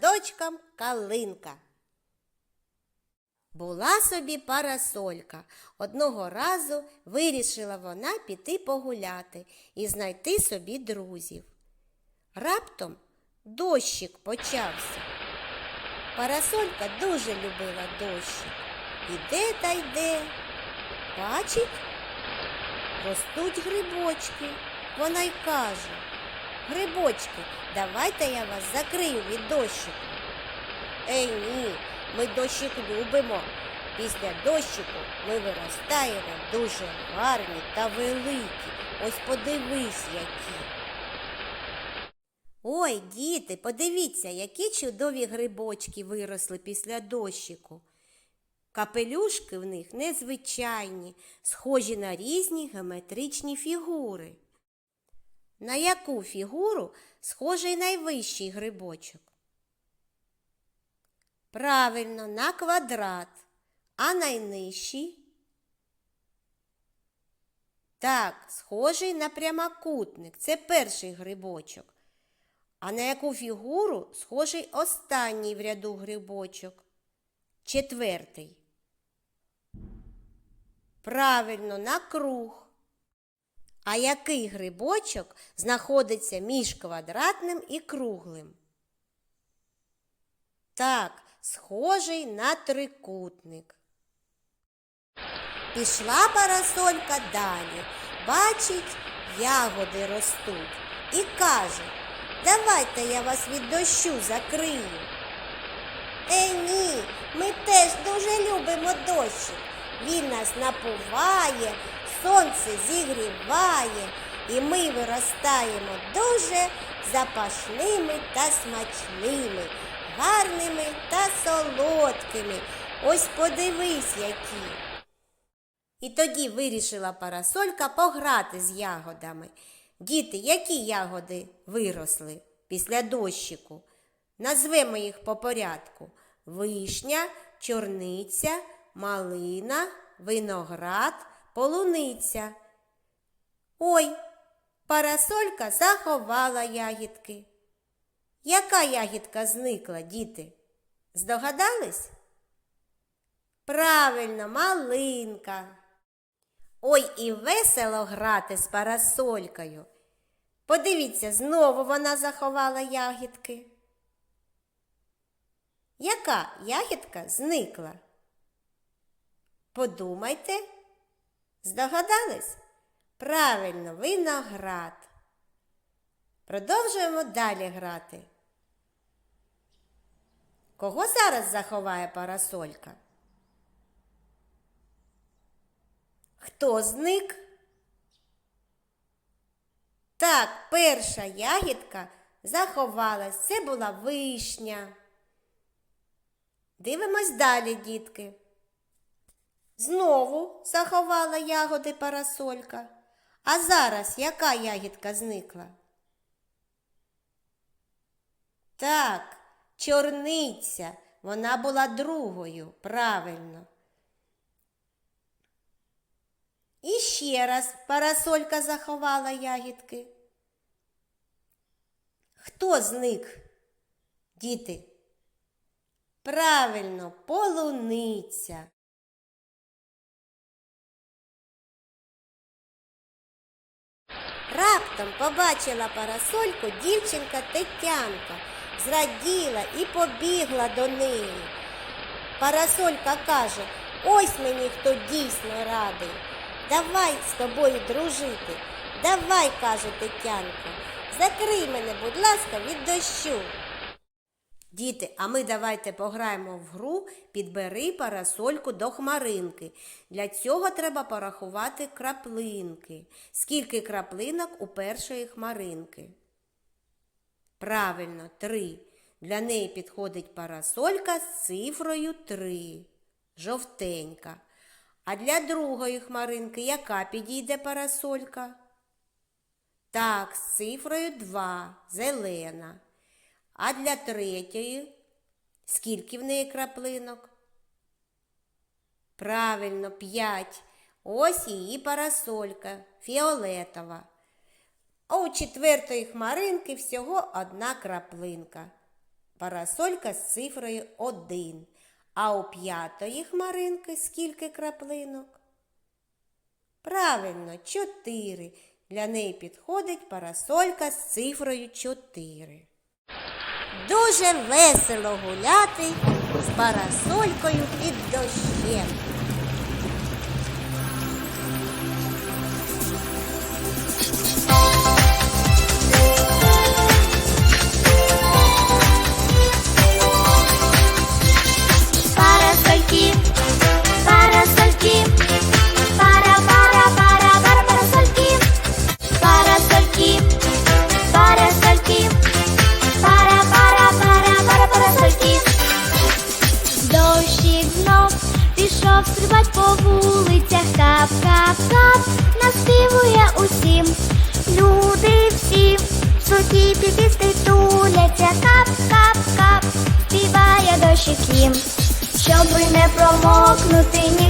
пташкам калинка. Була собі парасолька. Одного разу вирішила вона піти погуляти і знайти собі друзів. Раптом дощик почався. Парасолька дуже любила дощик. Іде та йде. Бачить, ростуть грибочки. Вона й каже, грибочки, давайте я вас закрию від дощику. Ей ні, ми дощик любимо. Після дощику ми виростаємо дуже гарні та великі. Ось подивись, які. Ой, діти, подивіться, які чудові грибочки виросли після дощику. Капелюшки в них незвичайні, схожі на різні геометричні фігури. На яку фігуру схожий найвищий грибочок? Правильно, на квадрат. А найнижчий? Так, схожий на прямокутник. Це перший грибочок. А на яку фігуру схожий останній в ряду грибочок? Четвертий. Правильно, на круг. А який грибочок знаходиться між квадратним і круглим? Так, схожий на трикутник. Пішла парасолька далі, бачить, ягоди ростуть і каже, давайте я вас від дощу закрию. Ей ні, ми теж дуже любимо дощик. Він нас напуває, сонце зігріває, і ми виростаємо дуже запашними та смачними, гарними та солодкими. Ось подивись, які. І тоді вирішила парасолька пограти з ягодами. Діти, які ягоди виросли після дощику? Назвемо їх по порядку: вишня, чорниця, малина, виноград, полуниця. Ой, парасолька заховала ягідки. Яка ягідка зникла, діти? Здогадались? Правильно, малинка. Ой, і весело грати з парасолькою. Подивіться, знову вона заховала ягідки. Яка ягідка зникла? Подумайте, здогадались? Правильно, виноград. Продовжуємо далі грати. Кого зараз заховає парасолька? Хто зник? Так, перша ягідка заховалась. Це була вишня. Дивимось далі, дітки. Знову заховала ягоди парасолька. А зараз яка ягідка зникла? Так, чорниця. Вона була другою, правильно. І ще раз парасолька заховала ягідки. Хто зник? Діти? Правильно, полуниця. Раптом побачила парасольку дівчинка Тетянка, зраділа і побігла до неї. Парасолька каже, ось мені хто дійсно радий. Давай з тобою дружити. Давай, каже Тетянка, закрий мене, будь ласка, від дощу. Діти, а ми давайте пограємо в гру Підбери парасольку до хмаринки. Для цього треба порахувати краплинки. Скільки краплинок у першої хмаринки? Правильно, три. Для неї підходить парасолька з цифрою 3. Жовтенька. А для другої хмаринки яка підійде парасолька? Так, з цифрою 2. Зелена. А для третьої скільки в неї краплинок? Правильно, 5. Ось її парасолька фіолетова. А у четвертої хмаринки всього одна краплинка. парасолька з цифрою 1. А у п'ятої хмаринки скільки краплинок? Правильно, 4. Для неї підходить парасолька з цифрою 4. Дуже весело гуляти з парасолькою під дощем. Стрибать по вулицях, кап, кап, кап, наспівує усім. Люди всі суті підісти туляться, кап, кап, кап, співає дощик їм. Щоби не промокнути, ніг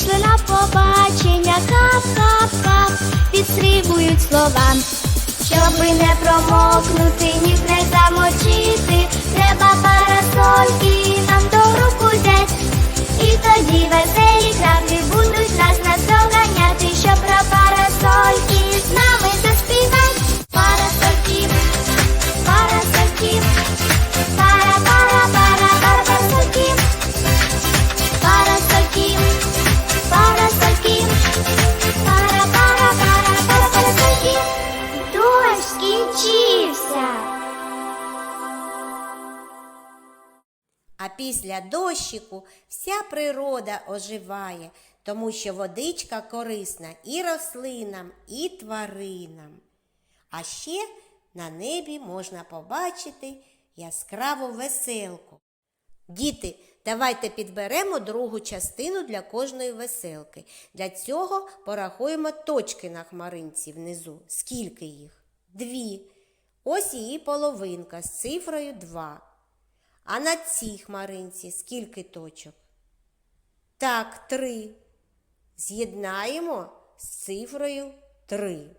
ми вийшли на побачення. Кап, кап, кап, підстрибують слова. Щоби не промокнути, ніг не замочити, треба парасольки нам до руку взять. І тоді веселі Дощ. А після дощику вся природа оживає, тому що водичка корисна і рослинам, і тваринам. А ще на небі можна побачити яскраву веселку. Діти, давайте підберемо другу частину для кожної веселки. Для цього порахуємо точки на хмаринці внизу. Скільки їх? Дві. Ось її половинка з цифрою 2. А на цій хмаринці скільки точок? Так, три. З'єднаємо з цифрою 3.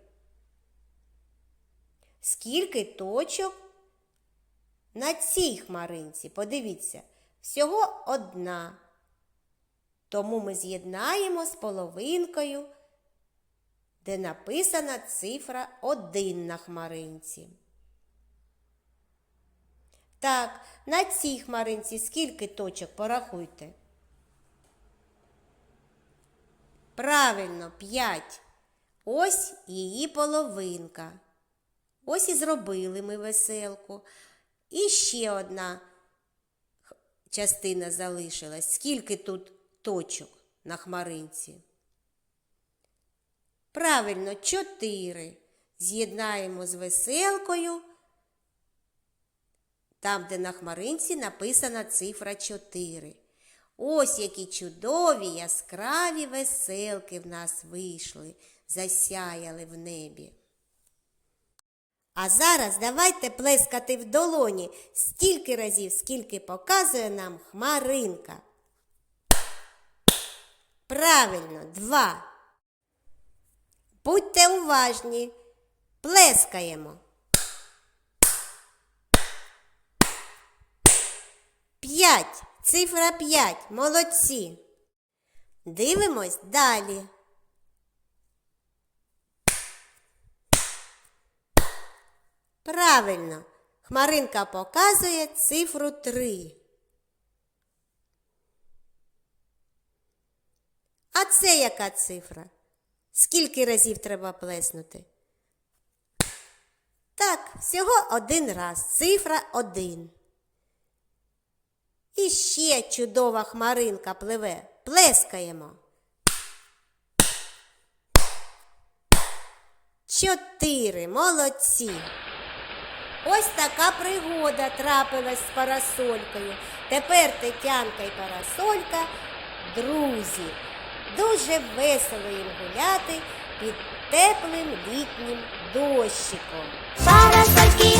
Скільки точок на цій хмаринці? Подивіться, всього одна. Тому ми з'єднаємо з половинкою, де написана цифра 1 на хмаринці. Так, на цій хмаринці скільки точок порахуйте? Правильно, 5. Ось її половинка. Ось і зробили ми веселку. І ще одна частина залишилась. Скільки тут точок на хмаринці? Правильно, 4. З'єднаємо з веселкою. Там, де на хмаринці написана цифра 4. Ось які чудові яскраві веселки в нас вийшли, засяяли в небі. А зараз давайте плескати в долоні стільки разів, скільки показує нам хмаринка. Правильно, два. Будьте уважні. Плескаємо. П'ять. Цифра п'ять. Молодці. Дивимось далі. Правильно. Хмаринка показує цифру три. А це яка цифра? Скільки разів треба плеснути? Так, всього один раз. Цифра один. І ще чудова хмаринка пливе. Плескаємо. Чотири. Молодці. Ось така пригода трапилась з парасолькою. Тепер Тетянка і парасолька друзі. Дуже весело їм гуляти під теплим літнім дощиком. Парасольки,